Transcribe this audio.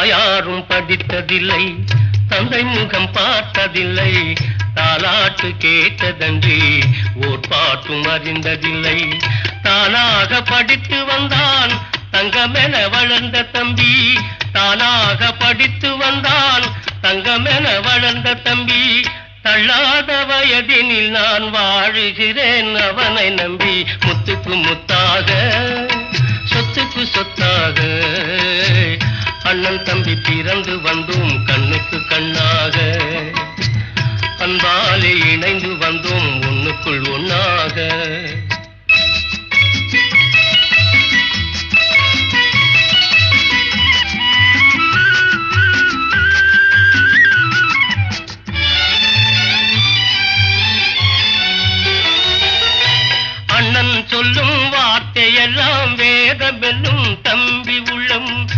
தாயாரும் படித்ததில்லை தந்தை முகம் பார்த்ததில்லை தாலாட்டு கேட்டதன்றி ஓர் பாட்டும் அறிந்ததில்லை. தானாக படித்து வந்தான் தங்கமென வளர்ந்த தம்பி. தானாக படித்து வந்தான் தங்கமென வளர்ந்த தம்பி. தள்ளாத வயதினில் நான் வாழுகிறேன் அவனை நம்பி முத்துக்கு முத்தாக சொத்துக்கு சொத்தாக. அண்ணன் தம்பி பிறந்து வந்தோம் கண்ணுக்கு கண்ணாக. அன்பாலே இணைந்து வந்தோம் ஒன்னுக்குள் ஒன்னாக. சொல்லும் வார்த்தையெல்லாம் வேதமெல்லும் தம்பி உள்ளம்.